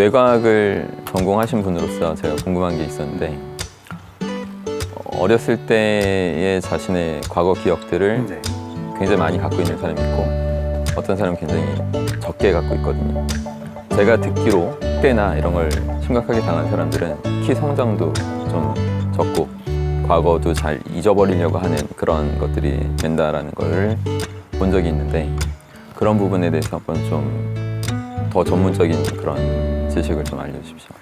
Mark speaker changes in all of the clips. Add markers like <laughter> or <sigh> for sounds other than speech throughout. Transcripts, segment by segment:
Speaker 1: 뇌과학을 전공하신 분으로서 제가 궁금한 게 있었는데 어, 어렸을 때의 자신의 과거 기억들을
Speaker 2: 네.
Speaker 1: 굉장히 많이 갖고 있는 사람이 있고 어떤 사람은 굉장히 적게 갖고 있거든요. 제가 듣기로 때나 이런 걸 심각하게 당한 사람들은 키 성장도 좀 적고 과거도 잘 잊어버리려고 하는 그런 것들이 된다라는 걸본 적이 있는데 그런 부분에 대해서 한번 좀 더 전문적인 그런 지식을 좀 알려주십시오.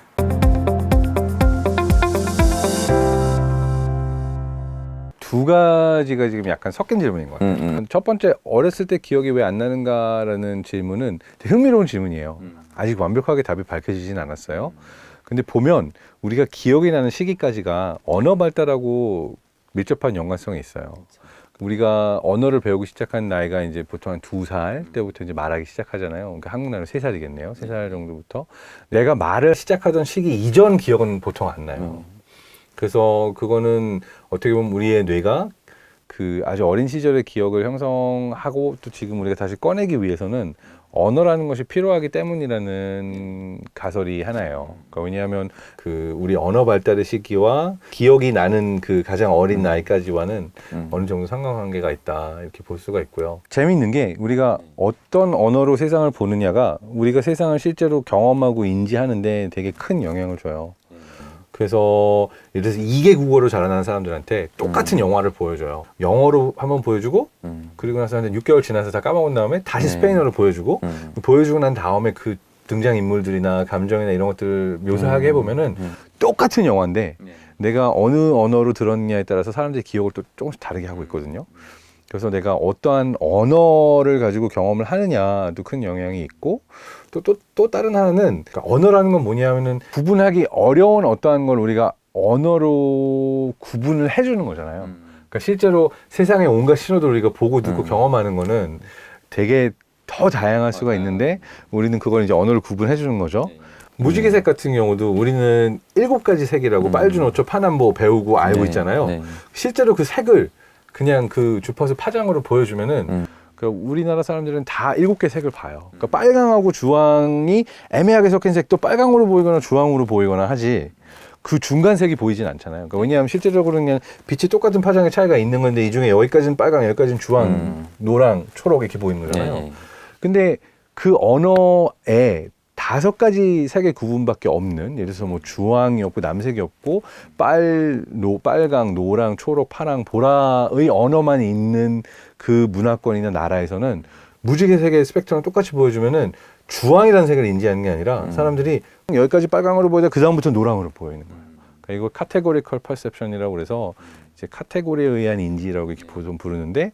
Speaker 2: 두 가지가 지금 약간 섞인 질문인 것 같아요.
Speaker 1: 음, 음.
Speaker 2: 첫 번째 어렸을 때 기억이 왜 안 나는가라는 질문은 되게 흥미로운 질문이에요.
Speaker 1: 음.
Speaker 2: 아직 완벽하게 답이 밝혀지진 않았어요. 근데 보면 우리가 기억이 나는 시기까지가 언어 발달하고 밀접한 연관성이 있어요. 우리가 언어를 배우고 시작한 나이가 이제 보통 한 두 살 때부터 이제 말하기 시작하잖아요. 그러니까 한국 나이로 세 살이겠네요. 세 살 정도부터 내가 말을 시작하던 시기 이전 기억은 보통 안 나요. 그래서 그거는 어떻게 보면 우리의 뇌가 그 아주 어린 시절의 기억을 형성하고 또 지금 우리가 다시 꺼내기 위해서는 언어라는 것이 필요하기 때문이라는 가설이 하나예요. 그러니까 왜냐하면 그 우리 언어 발달의 시기와 기억이 나는 그 가장 어린 나이까지와는
Speaker 1: 음.
Speaker 2: 어느 정도 상관관계가 있다 이렇게 볼 수가 있고요. 재미있는 게 우리가 어떤 언어로 세상을 보느냐가 우리가 세상을 실제로 경험하고 인지하는데 되게 큰 영향을 줘요. 그래서 예를 들어서 이개 국어로 자라나는 사람들한테 똑같은 영화를 보여줘요. 영어로 한번 보여주고
Speaker 1: 음.
Speaker 2: 그리고 나서 한 6개월 지나서 다 까먹은 다음에 다시
Speaker 1: 네.
Speaker 2: 스페인어를 보여주고
Speaker 1: 음.
Speaker 2: 보여주고 난 다음에 그 등장 인물들이나 감정이나 이런 것들을 묘사하게 해보면은
Speaker 1: 음.
Speaker 2: 똑같은 영화인데
Speaker 1: 네.
Speaker 2: 내가 어느 언어로 들었냐에 따라서 사람들이 기억을 또 조금씩 다르게 하고 있거든요. 그래서 내가 어떠한 언어를 가지고 경험을 하느냐도 큰 영향이 있고 또 또 또 다른 하나는 그러니까 언어라는 건 뭐냐면은 구분하기 어려운 어떠한 걸 우리가 언어로 구분을 해주는 거잖아요.
Speaker 1: 음.
Speaker 2: 그러니까 실제로 세상의 온갖 신호들 우리가 보고 듣고
Speaker 1: 음.
Speaker 2: 경험하는 거는 되게 더 다양할 수가
Speaker 1: 맞아요.
Speaker 2: 있는데 우리는 그걸 이제 언어를 구분해 주는 거죠.
Speaker 1: 네.
Speaker 2: 무지개색 같은 경우도 우리는 일곱 가지 색이라고
Speaker 1: 음.
Speaker 2: 빨주 노초 파남보 배우고 알고
Speaker 1: 네.
Speaker 2: 있잖아요.
Speaker 1: 네.
Speaker 2: 실제로 그 색을 그냥 그 주파수 파장으로 보여주면은
Speaker 1: 음.
Speaker 2: 그 우리나라 사람들은 다 일곱 개 색을 봐요. 그러니까 빨강하고 주황이 애매하게 섞인 색도 빨강으로 보이거나 주황으로 보이거나 하지 그 중간 색이 보이진 않잖아요. 그러니까 왜냐하면 실제적으로 그냥 빛이 똑같은 파장의 차이가 있는 건데 이 중에 여기까지는 빨강, 여기까지는 주황,
Speaker 1: 음.
Speaker 2: 노랑, 초록 이렇게 보이는 거잖아요.
Speaker 1: 네.
Speaker 2: 근데 그 언어에 다섯 가지 색의 구분밖에 없는 예를 들어서 뭐 주황이 없고 남색이 없고 빨, 노, 빨강, 노랑, 초록, 파랑, 보라의 언어만 있는 그 문화권이나 나라에서는 무지개 색의 스펙트럼 똑같이 보여주면은 주황이라는 색을 인지하는 게 아니라
Speaker 1: 음.
Speaker 2: 사람들이 여기까지 빨강으로 보이다 그 다음부터 노랑으로 보이는 거예요. 그러니까 이걸 카테고리컬 퍼셉션이라고 그래서 이제 카테고리에 의한 인지라고 이렇게 보통 부르는데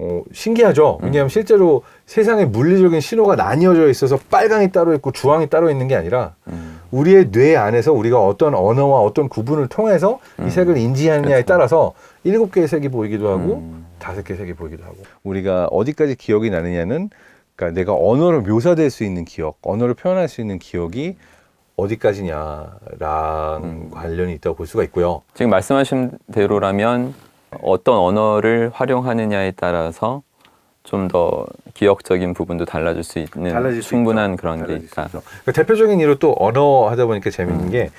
Speaker 2: 어, 신기하죠. 왜냐하면 실제로 세상에 물리적인 신호가 나뉘어져 있어서 빨강이 따로 있고 주황이 따로 있는 게 아니라
Speaker 1: 음.
Speaker 2: 우리의 뇌 안에서 우리가 어떤 언어와 어떤 구분을 통해서 이
Speaker 1: 음.
Speaker 2: 색을 인지하느냐에
Speaker 1: 그렇죠.
Speaker 2: 따라서 일곱 개의 색이 보이기도 하고
Speaker 1: 음.
Speaker 2: 다섯 개의 색이 보이기도 하고 우리가 어디까지 기억이 나느냐는 그러니까 내가 언어를 묘사될 수 있는 기억, 언어를 표현할 수 있는 기억이 어디까지냐랑
Speaker 1: 음.
Speaker 2: 관련이 있다고 볼 수가 있고요.
Speaker 1: 지금 말씀하신 대로라면 어떤 언어를 활용하느냐에 따라서 좀 더 기억적인 부분도 달라질 수 있는
Speaker 2: 달라질 수
Speaker 1: 충분한
Speaker 2: 있죠.
Speaker 1: 그런 게
Speaker 2: 달라질 수
Speaker 1: 있다.
Speaker 2: 있죠. 그러니까 대표적인 예로 또 언어 하다 보니까 재밌는
Speaker 1: 음.
Speaker 2: 게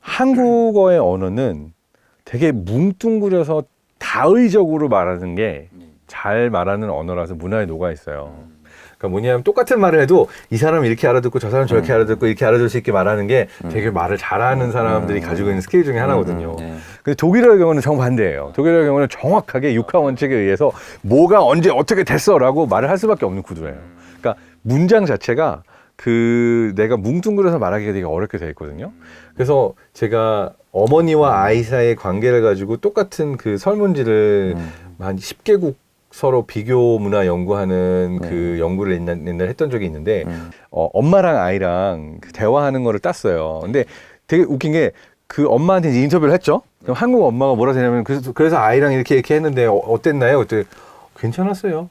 Speaker 2: 한국어의 언어는 되게 뭉뚱그려서 다의적으로 말하는 게 잘 말하는 언어라서 문화에 녹아 있어요. 그러니까 뭐냐면 똑같은 말을 해도 이 사람은 이렇게 알아듣고 저 사람은 저렇게
Speaker 1: 음.
Speaker 2: 알아듣고 이렇게 알아들 수 있게 말하는 게
Speaker 1: 음.
Speaker 2: 되게 말을 잘하는 사람들이
Speaker 1: 음.
Speaker 2: 가지고 있는 스킬 중에 하나거든요.
Speaker 1: 음, 네.
Speaker 2: 근데 독일어의 경우는 정반대예요. 독일어의 경우는 정확하게 육하 원칙에 의해서 뭐가 언제 어떻게 됐어라고 말을 할 수밖에 없는 구조예요. 그러니까 문장 자체가 그 내가 뭉뚱그려서 말하기가 되게 어렵게 돼 있거든요. 그래서 제가 어머니와 아이 사이의 관계를 가지고 똑같은 그 설문지를
Speaker 1: 음.
Speaker 2: 한 10개국 서로 비교 문화 연구하는
Speaker 1: 네.
Speaker 2: 그 연구를 옛날, 옛날에 했던 적이 있는데
Speaker 1: 음.
Speaker 2: 어, 엄마랑 아이랑 그 대화하는 거를 땄어요. 근데 되게 웃긴 게 그 엄마한테 이제 인터뷰를 했죠. 그럼 한국 엄마가 뭐라 하냐면 그래서, 그래서 아이랑 이렇게 이렇게 했는데 어, 어땠나요? 그때 괜찮았어요.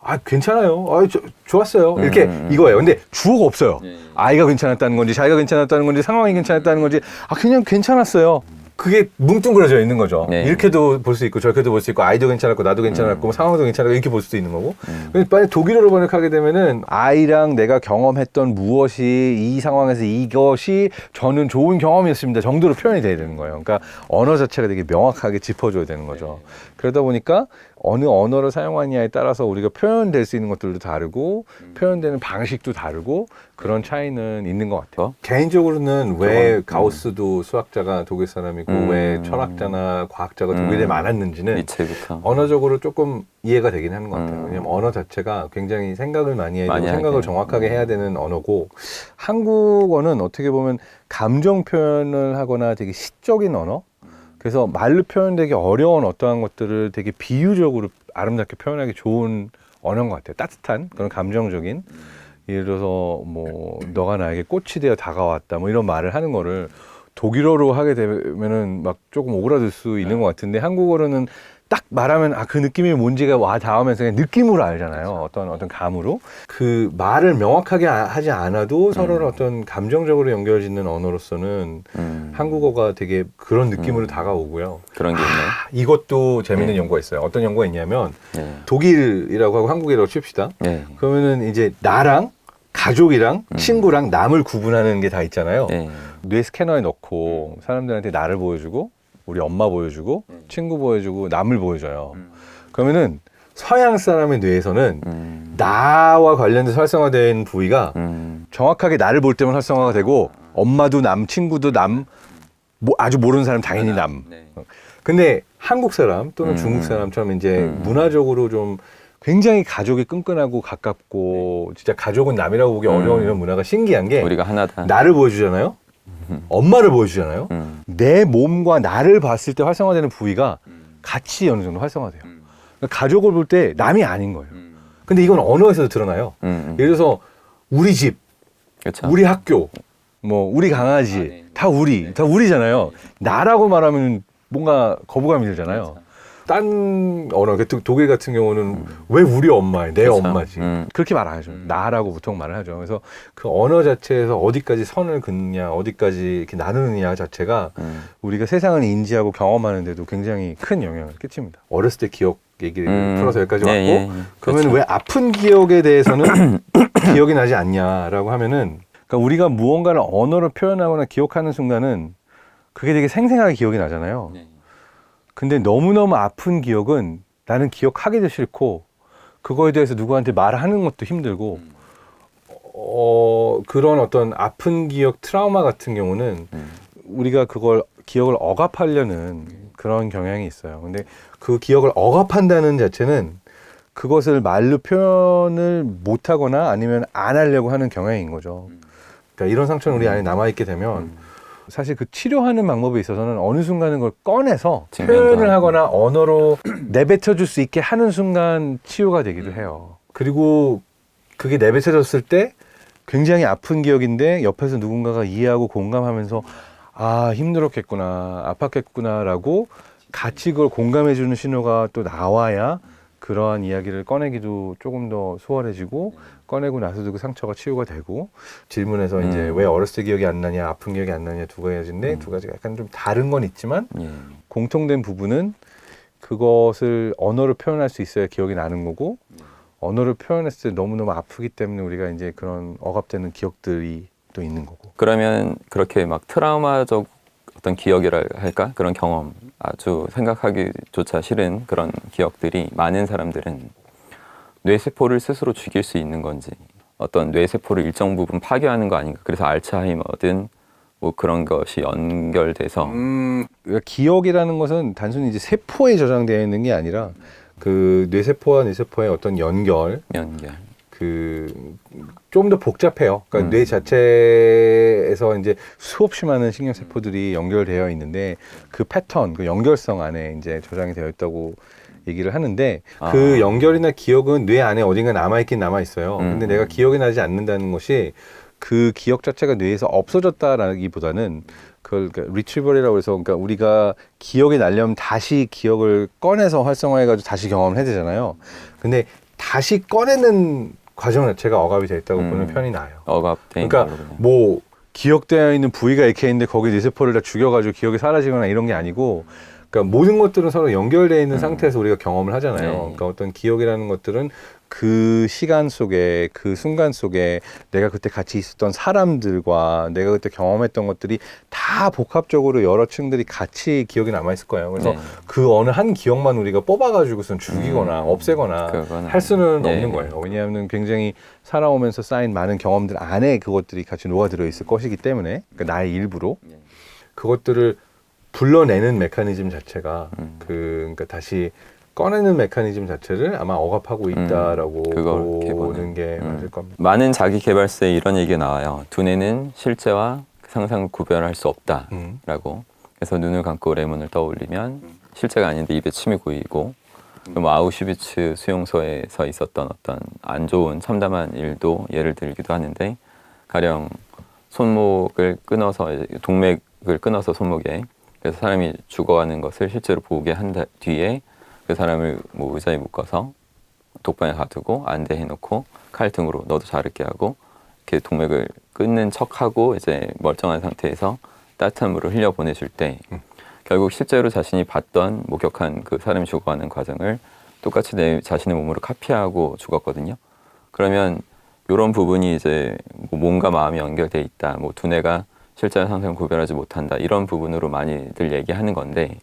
Speaker 2: 아 괜찮아요. 아 저, 좋았어요. 이렇게
Speaker 1: 음, 음.
Speaker 2: 이거예요. 근데 주어가 없어요.
Speaker 1: 예.
Speaker 2: 아이가 괜찮았다는 건지 자기가 괜찮았다는 건지 상황이 괜찮았다는 건지 아 그냥 괜찮았어요. 그게 뭉뚱그려져 있는 거죠.
Speaker 1: 네.
Speaker 2: 이렇게도 볼 수 있고 저렇게도 볼 수 있고 아이도 괜찮았고 나도 괜찮았고 뭐 상황도 괜찮았고 이렇게 볼 수도 있는 거고.
Speaker 1: 음.
Speaker 2: 근데 만약 독일어로 번역하게 되면은 아이랑 내가 경험했던 무엇이 이 상황에서 이것이 저는 좋은 경험이었습니다 정도로 표현이 돼야 되는 거예요. 그러니까 언어 자체가 되게 명확하게 짚어줘야 되는 거죠. 그러다 보니까 어느 언어를 사용하느냐에 따라서 우리가 표현될 수 있는 것들도 다르고 표현되는 방식도 다르고 그런 차이는 있는 것 같아요. 개인적으로는 왜
Speaker 1: 음.
Speaker 2: 가우스도 수학자가 독일 사람이고
Speaker 1: 음.
Speaker 2: 왜 철학자나 과학자가 독일에
Speaker 1: 음.
Speaker 2: 많았는지는
Speaker 1: 니체부터.
Speaker 2: 언어적으로 조금 이해가 되긴 하는 것 같아요.
Speaker 1: 음.
Speaker 2: 왜냐면 언어 자체가 굉장히 생각을 많이 해야 되고
Speaker 1: 많이
Speaker 2: 생각을
Speaker 1: 하게.
Speaker 2: 정확하게
Speaker 1: 음.
Speaker 2: 해야 되는 언어고 한국어는 어떻게 보면 감정 표현을 하거나 되게 시적인 언어 그래서 말로 표현되기 어려운 어떠한 것들을 되게 비유적으로 아름답게 표현하기 좋은 언어인 것 같아요. 따뜻한 그런 감정적인 예를 들어서 뭐 너가 나에게 꽃이 되어 다가왔다 뭐 이런 말을 하는 거를 독일어로 하게 되면은 막 조금 오그라들 수 있는 것 같은데 한국어로는 딱 말하면 아 그 느낌이 뭔지가 와 닿으면서 그냥 느낌으로 알잖아요. 어떤 어떤 감으로 그 말을 명확하게 아- 하지 않아도 서로를 어떤 감정적으로 연결짓는 언어로서는
Speaker 1: 음.
Speaker 2: 한국어가 되게 그런 느낌으로 다가오고요.
Speaker 1: 그런 게 있나요?
Speaker 2: 아, 이것도 재밌는
Speaker 1: 네.
Speaker 2: 연구가 있어요. 어떤 연구가 있냐면
Speaker 1: 네.
Speaker 2: 독일이라고 하고 한국이라고 칩시다.
Speaker 1: 네.
Speaker 2: 그러면은 이제 나랑 가족이랑
Speaker 1: 음.
Speaker 2: 친구랑 남을 구분하는 게 다 있잖아요.
Speaker 1: 네.
Speaker 2: 뇌 스캐너에 넣고 사람들한테 나를 보여주고 우리 엄마 보여주고
Speaker 1: 음.
Speaker 2: 친구 보여주고 남을 보여줘요.
Speaker 1: 음.
Speaker 2: 그러면은 서양 사람의 뇌에서는
Speaker 1: 음.
Speaker 2: 나와 관련돼서 활성화된 부위가
Speaker 1: 음.
Speaker 2: 정확하게 나를 볼 때만 활성화가 되고 엄마도 남, 친구도 남, 뭐 아주 모르는 사람 당연히 남.
Speaker 1: 네.
Speaker 2: 근데 한국 사람 또는
Speaker 1: 음.
Speaker 2: 중국 사람처럼 이제
Speaker 1: 음.
Speaker 2: 문화적으로 좀 굉장히 가족이 끈끈하고 가깝고 진짜 가족은 남이라고 보기
Speaker 1: 음.
Speaker 2: 어려운 이런 문화가 신기한 게
Speaker 1: 우리가 하나다.
Speaker 2: 나를 보여주잖아요. 엄마를 보여주잖아요.
Speaker 1: 음.
Speaker 2: 내 몸과 나를 봤을 때 활성화되는 부위가 같이 어느 정도 활성화돼요. 그러니까 가족을 볼 때 남이 아닌 거예요. 근데 이건 언어에서도 드러나요.
Speaker 1: 음.
Speaker 2: 예를 들어서 우리 집,
Speaker 1: 그렇죠.
Speaker 2: 우리 학교, 뭐 우리 강아지,
Speaker 1: 아, 네.
Speaker 2: 다 우리, 다 우리잖아요. 나라고 말하면 뭔가 거부감이 들잖아요.
Speaker 1: 그렇죠.
Speaker 2: 딴 언어, 그 독- 독일 같은 경우는 왜 우리 엄마예요? 내
Speaker 1: 그렇죠.
Speaker 2: 엄마지.
Speaker 1: 음.
Speaker 2: 그렇게 말 안 하죠.
Speaker 1: 음.
Speaker 2: 나라고 보통 말을 하죠. 그래서 그 언어 자체에서 어디까지 선을 긋느냐, 어디까지 이렇게 나누느냐 자체가
Speaker 1: 음.
Speaker 2: 우리가 세상을 인지하고 경험하는데도 굉장히 큰 영향을 끼칩니다. 어렸을 때 기억 얘기를
Speaker 1: 음.
Speaker 2: 풀어서 여기까지
Speaker 1: 예,
Speaker 2: 왔고,
Speaker 1: 예, 예.
Speaker 2: 그러면
Speaker 1: 그렇죠.
Speaker 2: 왜 아픈 기억에 대해서는 <coughs> 기억이 나지 않냐라고 하면은, 그러니까 우리가 무언가를 언어로 표현하거나 기억하는 순간은 그게 되게 생생하게 기억이 나잖아요.
Speaker 1: 네.
Speaker 2: 근데 너무너무 아픈 기억은 나는 기억하기도 싫고 그거에 대해서 누구한테 말하는 것도 힘들고
Speaker 1: 음.
Speaker 2: 어 그런 어떤 아픈 기억 트라우마 같은 경우는
Speaker 1: 음.
Speaker 2: 우리가 그걸 기억을 억압하려는 그런 경향이 있어요. 근데 그 기억을 억압한다는 자체는 그것을 말로 표현을 못 하거나 아니면 안 하려고 하는 경향인 거죠.
Speaker 1: 음.
Speaker 2: 그러니까 이런 상처는 우리 안에 남아 있게 되면
Speaker 1: 음.
Speaker 2: 사실 그 치료하는 방법에 있어서는 어느 순간은 그걸 꺼내서 표현을
Speaker 1: 하고.
Speaker 2: 하거나 언어로 내뱉어 줄 수 있게 하는 순간 치유가 되기도 해요. 그리고 그게 내뱉어졌을 때 굉장히 아픈 기억인데 옆에서 누군가가 이해하고 공감하면서 아 힘들었겠구나 아팠겠구나라고 같이 그걸 공감해 주는 신호가 또 나와야 그러한 이야기를 꺼내기도 조금 더 수월해지고 꺼내고 나서도 그 상처가 치유가 되고 질문에서
Speaker 1: 음.
Speaker 2: 이제 왜 어렸을 때 기억이 안 나냐 아픈 기억이 안 나냐 두 가지인데
Speaker 1: 음.
Speaker 2: 두 가지가 약간 좀 다른 건 있지만
Speaker 1: 예.
Speaker 2: 공통된 부분은 그것을 언어로 표현할 수 있어야 기억이 나는 거고 언어로 표현했을 때 너무너무 아프기 때문에 우리가 이제 그런 억압되는 기억들이 또 있는 거고
Speaker 1: 그러면 그렇게 막 트라우마적 어떤 기억이라 할까? 그런 경험 아주 생각하기조차 싫은 그런 기억들이 많은 사람들은 뇌세포를 스스로 죽일 수 있는 건지 어떤 뇌세포를 일정 부분 파괴하는 거 아닌가. 그래서 알츠하이머든 뭐 그런 것이 연결돼서
Speaker 2: 음, 그러니까 기억이라는 것은 단순히 이제 세포에 저장되어 있는 게 아니라 그 뇌세포와 뇌세포의 어떤 연결
Speaker 1: 연결
Speaker 2: 그 좀 더 복잡해요. 그러니까
Speaker 1: 음.
Speaker 2: 뇌 자체에서 이제 수없이 많은 신경 세포들이 연결되어 있는데 그 패턴, 그 연결성 안에 이제 저장이 되어 있다고 얘기를 하는데
Speaker 1: 아.
Speaker 2: 그 연결이나 기억은 뇌 안에 어딘가 남아 있긴 남아 있어요.
Speaker 1: 음.
Speaker 2: 근데 내가 기억이 나지 않는다는 것이 그 기억 자체가 뇌에서 없어졌다라기보다는 그걸 그러니까 리트리버리라고 해서 그러니까 우리가 기억이 나려면 다시 기억을 꺼내서 활성화해가지고 다시 경험을 해야 되잖아요. 근데 다시 꺼내는 과정 자체가 억압이 되어 있다고
Speaker 1: 음.
Speaker 2: 보는 편이 나아요.
Speaker 1: 억압돼
Speaker 2: 그러니까
Speaker 1: 그냥.
Speaker 2: 뭐 기억되어 있는 부위가 이렇게 있는데 거기 뇌세포를 다 죽여가지고 기억이 사라지거나 이런 게 아니고 그러니까 모든 것들은 서로 연결되어 있는 상태에서 우리가 경험을 하잖아요.
Speaker 1: 네.
Speaker 2: 그러니까 어떤 기억이라는 것들은 그 시간 속에 그 순간 속에 내가 그때 같이 있었던 사람들과 내가 그때 경험했던 것들이 다 복합적으로 여러 층들이 같이 기억이 남아 있을 거예요. 그래서
Speaker 1: 네.
Speaker 2: 그 어느 한 기억만 우리가 뽑아가지고선 죽이거나 없애거나
Speaker 1: 그거는
Speaker 2: 할 수는
Speaker 1: 네,
Speaker 2: 없는
Speaker 1: 네.
Speaker 2: 거예요. 왜냐하면 굉장히 살아오면서 쌓인 많은 경험들 안에 그것들이 같이 녹아들어 있을 것이기 때문에 그러니까 나의 일부로
Speaker 1: 네.
Speaker 2: 그것들을 불러내는 메커니즘 자체가
Speaker 1: 음.
Speaker 2: 그 그러니까 다시 꺼내는 메커니즘 자체를 아마 억압하고 있다라고
Speaker 1: 음, 그걸 이렇게
Speaker 2: 보는. 게
Speaker 1: 음.
Speaker 2: 맞을 겁니다.
Speaker 1: 많은 자기 개발서에 이런 얘기가 나와요. 두뇌는 실제와 상상을 구별할 수 없다라고.
Speaker 2: 음.
Speaker 1: 그래서 눈을 감고 레몬을 떠올리면 실제가 아닌데 입에 침이 고이고 뭐 아우슈비츠 수용소에서 있었던 어떤 안 좋은 참담한 일도 예를 들기도 하는데 가령 손목을 끊어서 동맥을 끊어서 손목에 그래서 사람이 죽어가는 것을 실제로 보게 한 다- 뒤에 그 사람을 뭐 의자에 묶어서 독방에 가두고 안대 해놓고 칼 등으로 너도 자르게 하고 이렇게 동맥을 끊는 척하고 이제 멀쩡한 상태에서 따뜻한 물을 흘려 보내줄 때
Speaker 2: 음.
Speaker 1: 결국 실제로 자신이 봤던 목격한 그 사람이 죽어가는 과정을 똑같이 내 자신의 몸으로 카피하고 죽었거든요. 그러면 이런 부분이 이제 뭐 몸과 마음이 연결돼 있다. 뭐 두뇌가 실제와 상상을 구별하지 못한다. 이런 부분으로 많이들 얘기하는 건데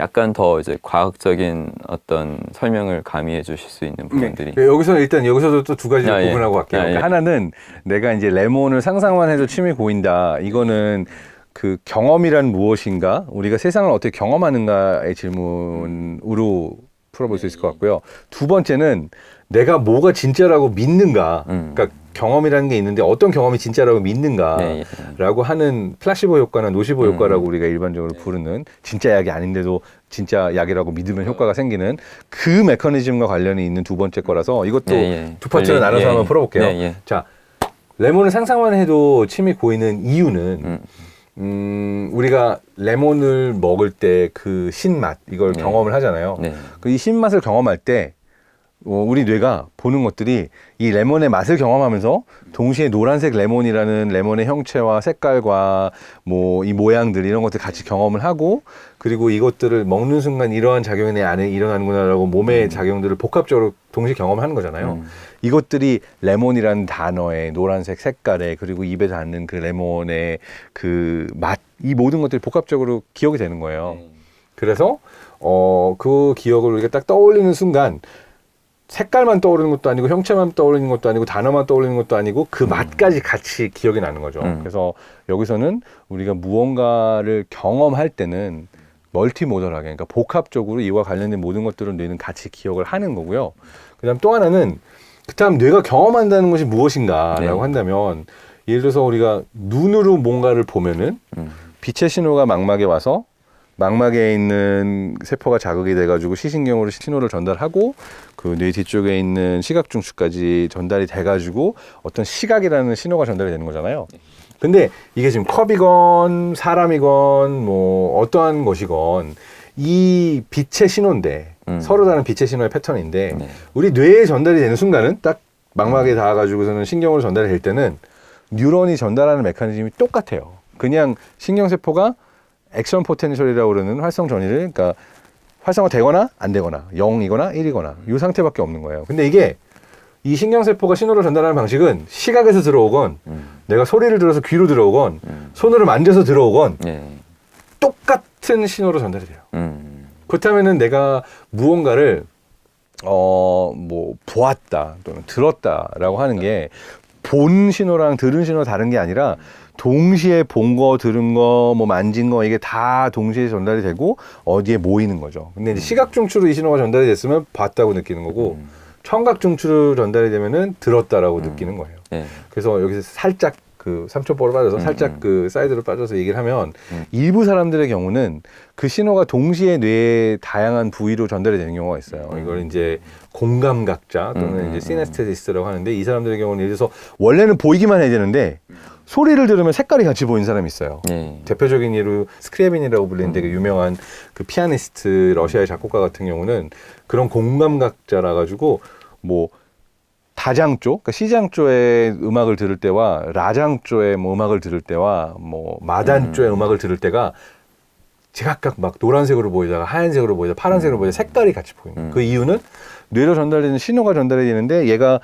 Speaker 1: 약간 더 이제 과학적인 어떤 설명을 가미해 주실 수 있는 부분들이
Speaker 2: 네, 여기서 일단 여기서도 또 두 가지를
Speaker 1: 아, 예.
Speaker 2: 구분하고 갈게요.
Speaker 1: 아, 예.
Speaker 2: 그러니까 하나는 내가 이제 레몬을 상상만 해도 침이 고인다. 이거는 그 경험이란 무엇인가? 우리가 세상을 어떻게 경험하는가의 질문으로 풀어볼 수 있을 것 같고요. 두 번째는 내가 뭐가 진짜라고 믿는가?
Speaker 1: 음.
Speaker 2: 그러니까 경험이라는 게 있는데 어떤 경험이 진짜라고 믿는가?
Speaker 1: 네, 예.
Speaker 2: 라고 하는 플라시보 효과나 노시보
Speaker 1: 음.
Speaker 2: 효과라고 우리가 일반적으로 부르는 진짜 약이 아닌데도 진짜 약이라고 믿으면 효과가 생기는 그 메커니즘과 관련이 있는 두 번째 거라서 이것도
Speaker 1: 예, 예.
Speaker 2: 두 파트를
Speaker 1: 예,
Speaker 2: 나눠서
Speaker 1: 예,
Speaker 2: 한번
Speaker 1: 예.
Speaker 2: 풀어볼게요.
Speaker 1: 네, 예.
Speaker 2: 자, 레몬을 상상만 해도 침이 고이는 이유는
Speaker 1: 음.
Speaker 2: 음, 우리가 레몬을 먹을 때 그 신맛 이걸
Speaker 1: 네.
Speaker 2: 경험을 하잖아요.
Speaker 1: 네.
Speaker 2: 그이 신맛을 경험할 때 어, 우리 뇌가 보는 것들이 이 레몬의 맛을 경험하면서 동시에 노란색 레몬이라는 레몬의 형체와 색깔과 뭐 이 모양들 이런 것들 같이 경험을 하고 그리고 이것들을 먹는 순간 이러한 작용이 내 안에 일어나는구나라고 몸의 작용들을 복합적으로 동시에 경험하는 거잖아요.
Speaker 1: 음.
Speaker 2: 이것들이 레몬이라는 단어의 노란색 색깔에 그리고 입에 닿는 그 레몬의 그 맛 이 모든 것들이 복합적으로 기억이 되는 거예요. 그래서 어 그 기억을 우리가 딱 떠올리는 순간 색깔만 떠오르는 것도 아니고 형체만 떠오르는 것도 아니고 단어만 떠오르는 것도 아니고 그 맛까지 같이 기억이 나는 거죠.
Speaker 1: 음.
Speaker 2: 그래서 여기서는 우리가 무언가를 경험할 때는 멀티모더하게 그러니까 복합적으로 이와 관련된 모든 것들을 뇌는 같이 기억을 하는 거고요. 그다음 또 하나는 그다음 뇌가 경험한다는 것이 무엇인가라고
Speaker 1: 네.
Speaker 2: 한다면 예를 들어서 우리가 눈으로 뭔가를 보면은
Speaker 1: 음.
Speaker 2: 빛의 신호가 망막에 와서 망막에 있는 세포가 자극이 돼가지고 시신경으로 신호를 전달하고 그 뇌 뒤쪽에 있는 시각 중추까지 전달이 돼가지고 어떤 시각이라는 신호가 전달이 되는 거잖아요. 근데 이게 지금 컵이건 사람이건 뭐 어떠한 것이건 이 빛의 신호인데
Speaker 1: 음.
Speaker 2: 서로 다른 빛의 신호의 패턴인데
Speaker 1: 네.
Speaker 2: 우리 뇌에 전달이 되는 순간은 딱 망막에 닿아가지고서는 신경으로 전달이 될 때는 뉴런이 전달하는 메커니즘이 똑같아요. 그냥 신경세포가 액션 포텐셜이라고 그러는 활성 전이를 그러니까 활성화 되거나 안 되거나 0이거나 1이거나 이 상태밖에 없는 거예요. 근데 이게 이 신경세포가 신호를 전달하는 방식은 시각에서 들어오건
Speaker 1: 음.
Speaker 2: 내가 소리를 들어서 귀로 들어오건
Speaker 1: 음.
Speaker 2: 손으로 만져서 들어오건
Speaker 1: 네.
Speaker 2: 똑같은 신호로 전달이 돼요.
Speaker 1: 음.
Speaker 2: 그렇다면은 내가 무언가를 어 뭐 보았다 또는 들었다라고 하는 게 본 신호랑 들은 신호 다른 게 아니라 동시에 본 거, 들은 거, 뭐 만진 거 이게 다 동시에 전달이 되고 어디에 모이는 거죠. 근데 이제 시각 중추로 이 신호가 전달이 됐으면 봤다고 느끼는 거고
Speaker 1: 음.
Speaker 2: 청각 중추로 전달이 되면은 들었다라고 느끼는 거예요.
Speaker 1: 네.
Speaker 2: 그래서 여기서 살짝 그 삼천포로 빠져서
Speaker 1: 음,
Speaker 2: 살짝
Speaker 1: 음.
Speaker 2: 그 사이드로 빠져서 얘기를 하면
Speaker 1: 음.
Speaker 2: 일부 사람들의 경우는 그 신호가 동시에 뇌의 다양한 부위로 전달이 되는 경우가 있어요.
Speaker 1: 음.
Speaker 2: 이걸 이제 공감각자 또는 이제 시네스테시스트라고 하는데 이 사람들의 경우는 예를 들어서 원래는 보이기만 해야 되는데
Speaker 1: 음.
Speaker 2: 소리를 들으면 색깔이 같이 보이는 사람이 있어요.
Speaker 1: 네.
Speaker 2: 대표적인 예로 스크리아빈이라고 불리는 되게 유명한 그 피아니스트 러시아의 작곡가 같은 경우는 그런 공감각자라 가지고 뭐 가장조, 그러니까 시장조의 음악을 들을 때와 라장조의 뭐 음악을 들을 때와 뭐 마단조의 음. 악을 들을 때가 제각각 막 노란색으로 보이다가 하얀색으로 보이다가 파란색으로 보이다가 색깔이 같이 보이는 거예요.
Speaker 1: 음.
Speaker 2: 그 이유는 뇌로 전달되는 신호가 전달이 되는데 얘가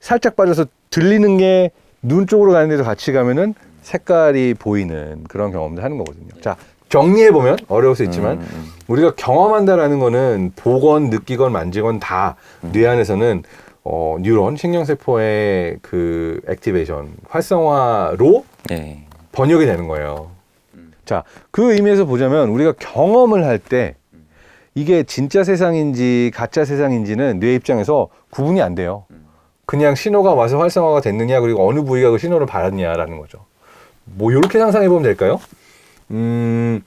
Speaker 2: 살짝 빠져서 들리는 게 눈 쪽으로 가는데도 같이 가면은 색깔이 보이는 그런 경험을 하는 거거든요. 자, 정리해 보면 어려울 수 있지만
Speaker 1: 음, 음.
Speaker 2: 우리가 경험한다라는 거는 보건, 느끼건, 만지건 다 뇌 안에서는 어, 뉴런 신경세포의 그 액티베이션 활성화로
Speaker 1: 예.
Speaker 2: 번역이 되는 거예요. 자, 그 의미에서 보자면 우리가 경험을 할 때 이게 진짜 세상인지 가짜 세상인지는 뇌 입장에서 구분이 안 돼요. 그냥 신호가 와서 활성화가 됐느냐 그리고 어느 부위가 그 신호를 받았냐라는 거죠. 뭐 이렇게 상상해 보면 될까요? 음,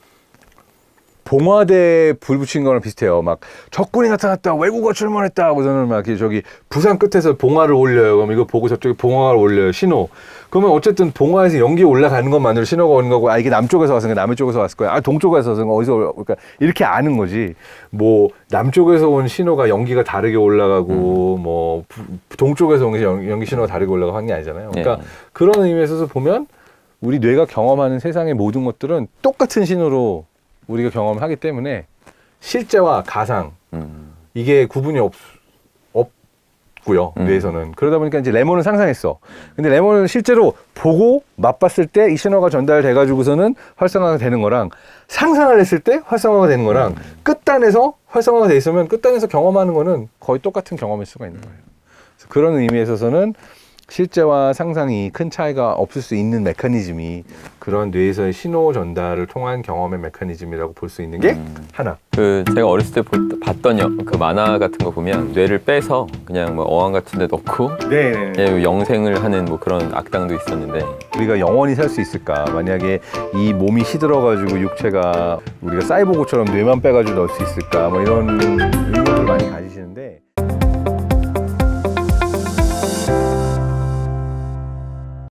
Speaker 2: 봉화대 불 붙인 거랑 비슷해요. 막 적군이 나타났다, 외국어 출몰했다 하고서는 막 이렇게 저기 부산 끝에서 봉화를 올려요. 그럼 이거 보고 저쪽에 봉화를 올려요. 신호. 그러면 어쨌든 봉화에서 연기 올라가는 것만으로 신호가 오는 거고, 아 이게 남쪽에서 왔으니까 남쪽에서 왔을 거야. 아 동쪽에서 왔으니까 어디서 올- 그러니까 이렇게 아는 거지. 뭐 남쪽에서 온 신호가 연기가 다르게 올라가고, 뭐 부- 동쪽에서 온게 연기 신호가 다르게 올라가고 하는 게 아니잖아요. 그러니까
Speaker 1: 예.
Speaker 2: 그런 의미에서 보면 우리 뇌가 경험하는 세상의 모든 것들은 똑같은 신호로 우리가 경험을 하기 때문에 실제와 가상
Speaker 1: 음.
Speaker 2: 이게 구분이 없, 없고요
Speaker 1: 음.
Speaker 2: 뇌에서는 그러다 보니까 이제 레몬은 상상했어 근데 레몬은 실제로 보고 맛봤을 때 이 신호가 전달돼 가지고서는 활성화가 되는 거랑 상상을 했을 때 활성화가 되는 거랑 끝단에서 활성화가 돼 있으면 끝단에서 경험하는 거는 거의 똑같은 경험일 수가 있는 거예요 그래서 그런 의미에 있어서는 실제와 상상이 큰 차이가 없을 수 있는 메커니즘이 그런 뇌에서의 신호 전달을 통한 경험의 메커니즘이라고 볼 수 있는 게
Speaker 1: 음.
Speaker 2: 하나.
Speaker 1: 그 제가 어렸을 때 보- 봤던 여- 그 만화 같은 거 보면 뇌를 빼서 그냥 뭐 어항 같은 데 넣고
Speaker 2: 네.
Speaker 1: 예, 영생을 하는 뭐 그런 악당도 있었는데
Speaker 2: 우리가 영원히 살 수 있을까? 만약에 이 몸이 시들어가지고 육체가 우리가 사이보그처럼 뇌만 빼가지고 넣을 수 있을까? 뭐 이런 의문을 많이 가지시는.